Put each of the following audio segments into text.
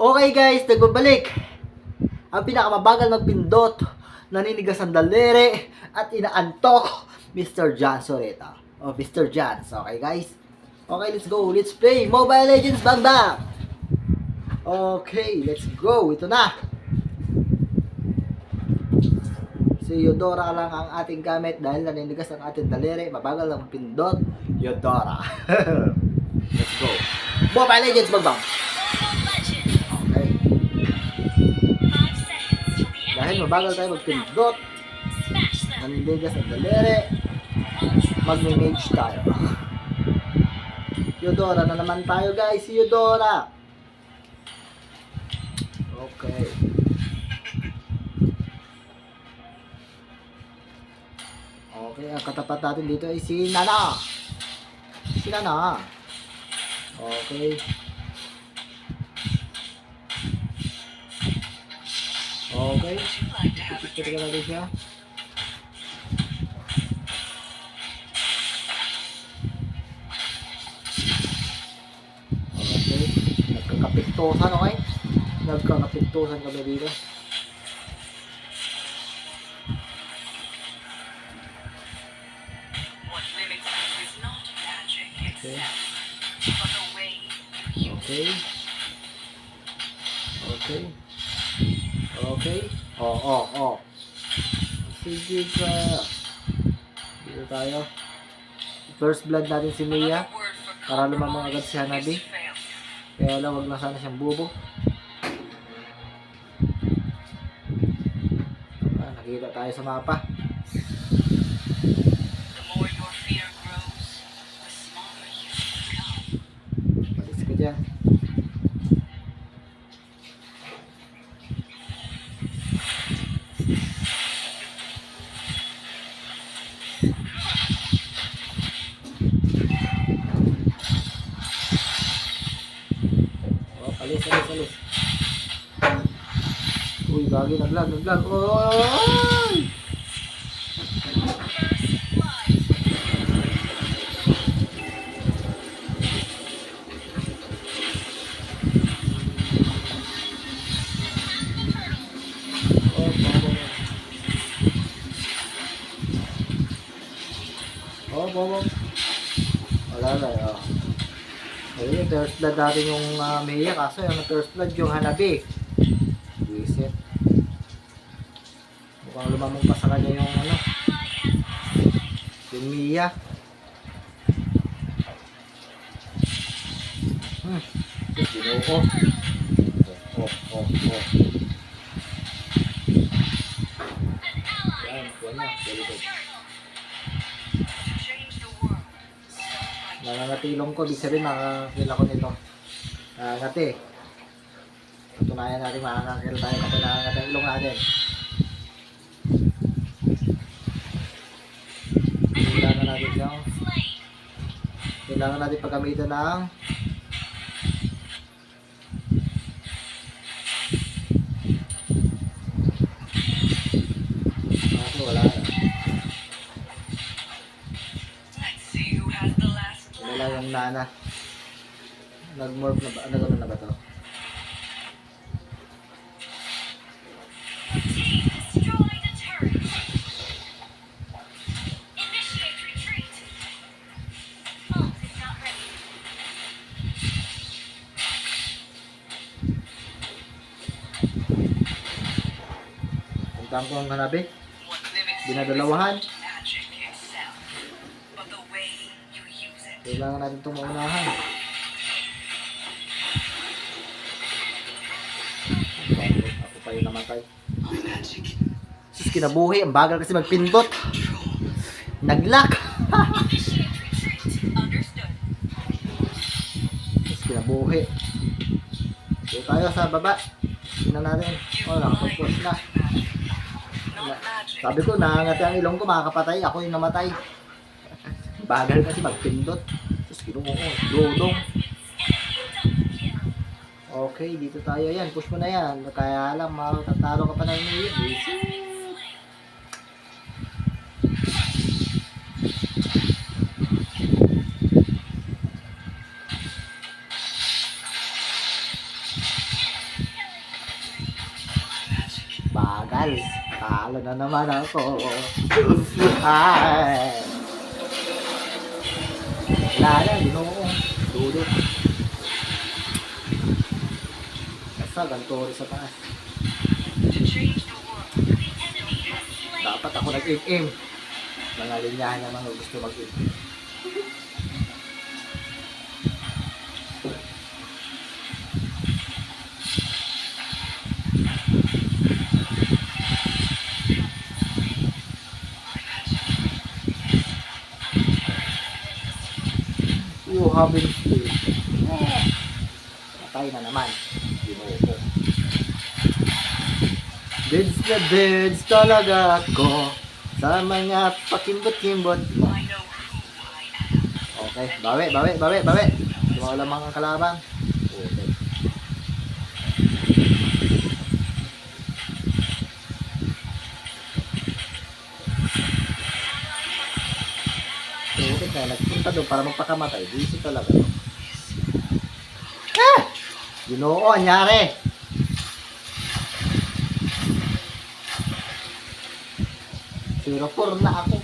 Okay guys, nagbabalik. Ang pinakamabagal magpindot, naninigas ang daliri, at inaantok, Mr. John Soreta. O, Mr. John. Okay guys? Okay, let's go. Let's play Mobile Legends Bang Bang. Okay, let's go. Ito na. Si Yodora lang ang ating gamit dahil naninigas ang ating daliri. Mabagal ang pindot. Yodora. let's go. Mobile Legends Bang Bang. Dahil mabagal tayo magpindot, naninigas ang daliri, magme-mage tayo. Yodora na naman tayo guys, si Yodora. Okay. Okay, ang katapat natin dito ay si Nana. Si Nana. Okay. Okay. Pipicture ka natin siya. Okay. Nagkakapiktusan, okay? Nagkakapiktusan kami dito. Okay. use Okay. Okay. Okay. Oh, oh, oh. Sige ka. Dito tayo. First blood natin si. Mia. Para lumamang agad si Hanabi. Kaya lang, wag na sana siyang bubo. Ah, nakita tayo sa mapa. Uy, Gabriel, hablando, hablando. ¡Ay! First natin yung uh, Mia, kaso yung first blood yung Hanabi. Visit. Mukhang lumamang pa sa kanya yung ano. Yung Mia. Hmm. Ginuko. Oh, oh, oh. Yan, yan na. Very good. Nangangatilong ko, bisa rin makakakila ko nito. Nangangati. Patunayan natin makakakil tayo kapag nangangati ang ilong natin. Kailangan natin yung kailangan natin paggamitan ng Yung nana. Nag-morph na ba? Nag-ano na ba to? Puntahan ko ang hanabi. Dinadalawahan. Kailangan natin itong maunahan. Ako yung namatay. Sus, kinabuhi. Ang bagal kasi magpindot. Understood. Sus, kinabuhi. Dito tayo sa baba. Tingnan natin. Oh, nakapag-push na. Sabi ko, nangangati ang ilong ko, makakapatay. Ako yung namatay. Bagal kasi magpindot. Tapos kinuha ko. Dodong. Okay, dito tayo. Ayan, push mo na yan. Kaya lang, matatalo ka pa na yun. Bagal. Talo na naman ako. Ay. Lala, ginoo. Dulo. Basta, ganito ko sa taas. Dapat ako nag-8M. Mga linyahan naman gusto mag-8M. Wednesday. Eh, patay na naman. Ginoko. Bids na bids talaga ako sa mga pakimbot-kimbot mo. Okay, bawi, bawi, bawi, bawi. Tumawala mga kalaban. Okay. Okay, kaya nagpunta doon para magpakamatay. Busy talaga. Ah! Ginoo, anyari. Zero four na ako.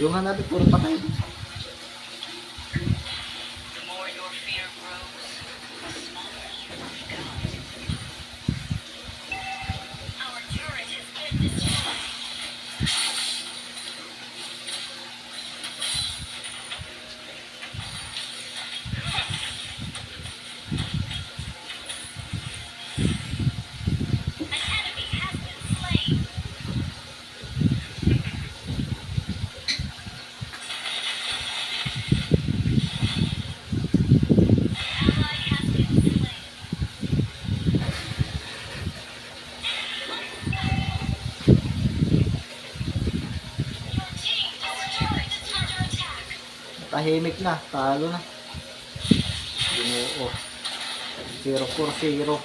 Yung hanapin, puro patay. The Tahimik na, talo na. Ginoo. Zero four zero.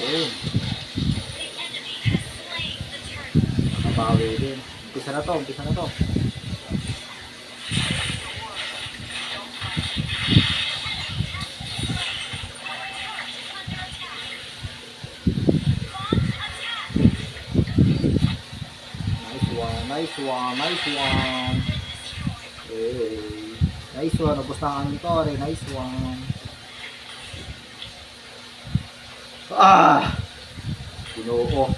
Ayun, nabawi din. Umpisa na to, umpisa na to. Nice one, nice one. Hey, nice one. Ubus na ang aming tore. Nice one. Ah! Ginoo.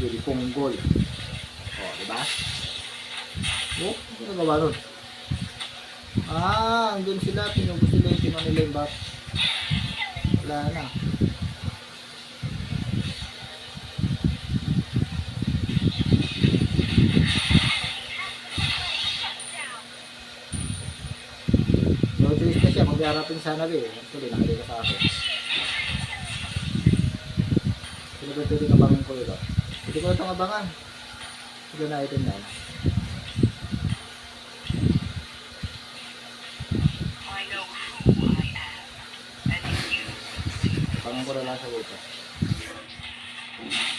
Pili kong goal. O, oh, diba? Oh, ano nagawa nun? Ah, andun sila. Pinubos sila yung pino nila yung bat. Wala na. No choice na siya. Mag-iarapin sana rin. Actually, nakalika sa akin. Sino ba ito yung abangan ko ito? Hindi ko itong abangan. Ito na item na. You Abangan ko na lang sa ito. Diba?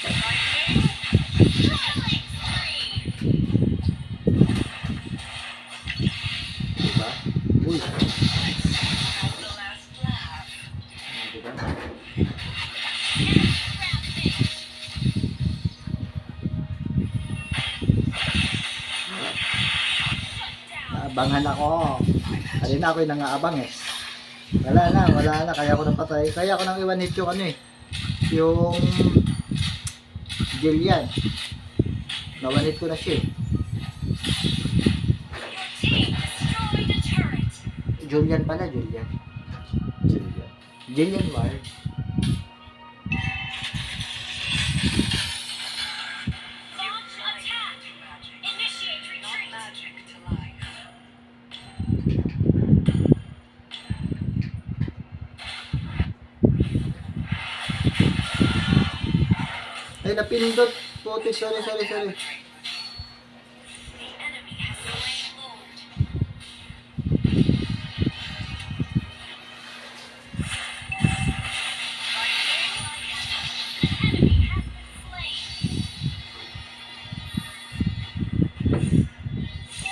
Naabangan ako. Kanina ako yung nangaabang eh. Wala na, wala na. Kaya ako nang patay. Kaya ako nang iwan hit yung ano eh. Yung Jillian. Nawanit ko na siya eh. Julian pala, Julian. Julian. Jillian Ward. Sorry, napindot. Puti, sorry, sorry, sorry.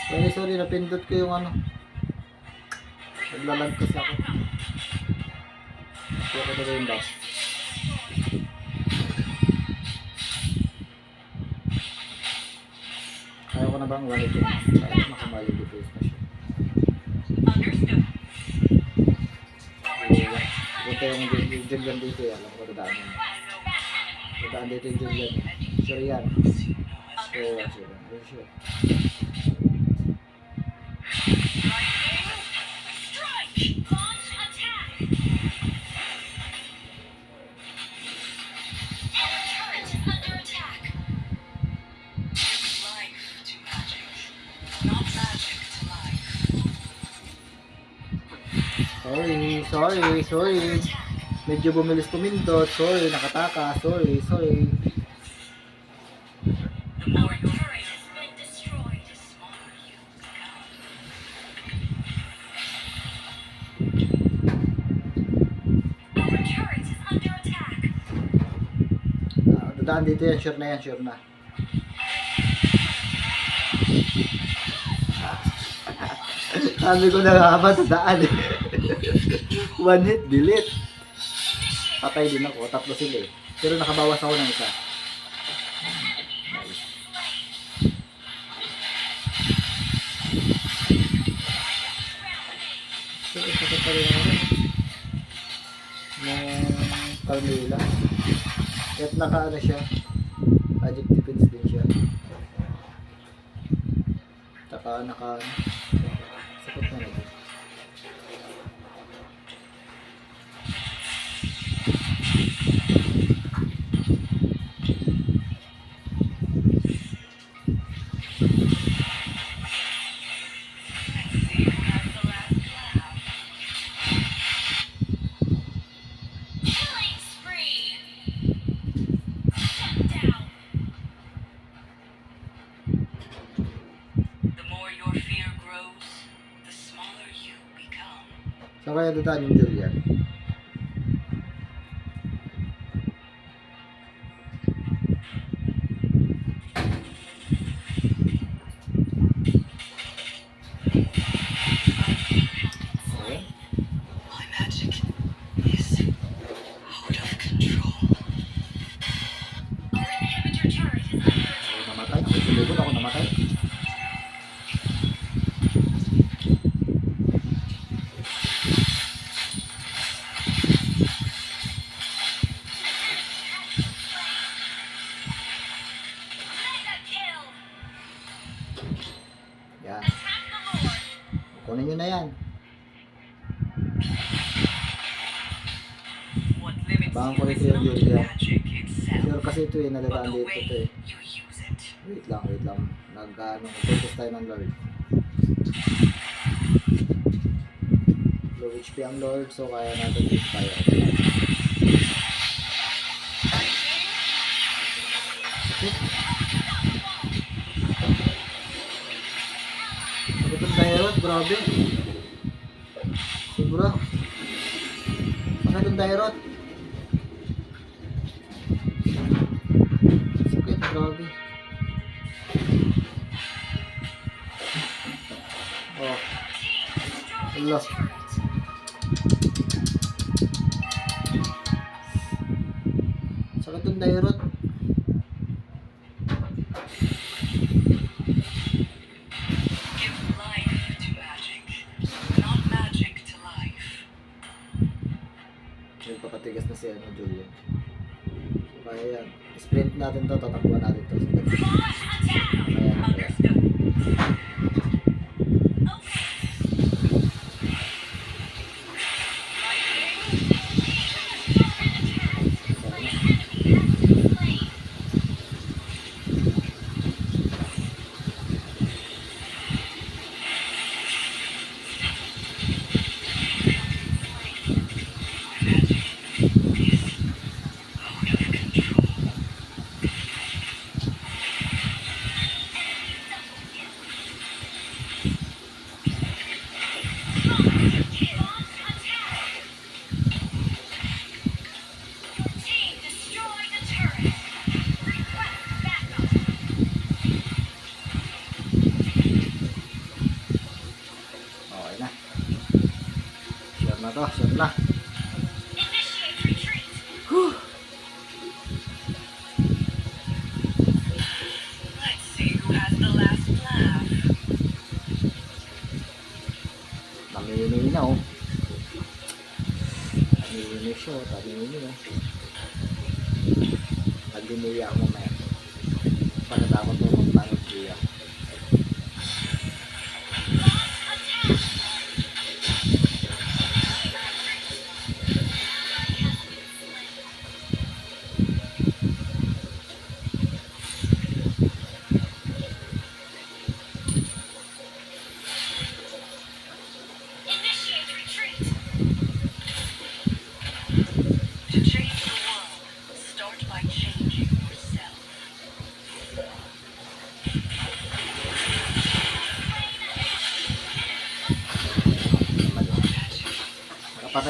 Sorry, sorry, napindot ko yung ano. Naglalagkas ako. Ito ko na yung bus. Na bang wallet yun? Kaya makamali defense na siya. Punta yung Julian dito yan. Alam ko dadaan yun. Dadaan dito yung Julian. Sure yan. Yan, sure. Sure, Sorry, sorry, sorry. Medyo bumilis pumindot. Sorry, nakataka. Sorry, sorry. Ah, dadaan dito yan. Sure na yan, sure na. Sabi ko na nga ba, dadaan eh. One hit, delete. Patay din ako. Tatlo sila eh. Pero nakabawas ako ng isa. Nice. Pero sakit pa rin ako. Nung Carmela. Kahit naka ano siya. Magic defense din siya. Taka naka. Sakit na rin. Saan kaya dadaan yung nyo na yan. You ko is yung Julia. Sure kasi ito eh. Nadadaan dito ito eh. Wait lang, wait lang. Nag, ano, focus tayo ng Lord. Low HP ang Lord, so kaya natin use tayo. Sakit grabe. Sobra. Sakit ang Dairot. Sakit, grabe. Oh. Allah. Sakit ang Dairot. Give na Julian. Kaya yan. Sprint natin to, tatakbuhan natin to. na. Sure na to, sure na. Whew. Nangihinay na oh. Nangihinay siya, tabi niya.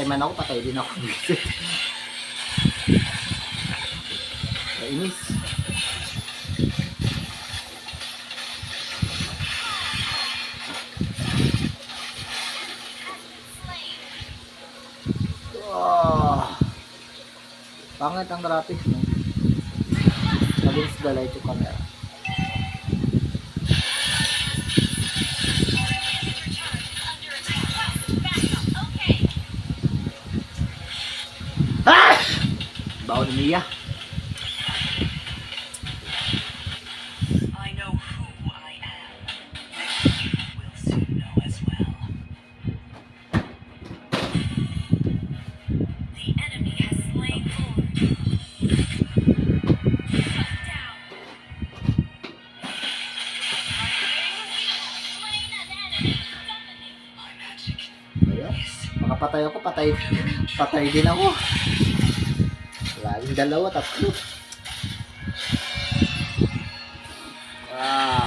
patay man ako, patay din ako. Kainis. Oh. Ah. Pangit ang graphics, no? Nabilis dalay ito camera. Korea. patay ako, patay patay din ako. Yung dalawa, tatlo. Wow.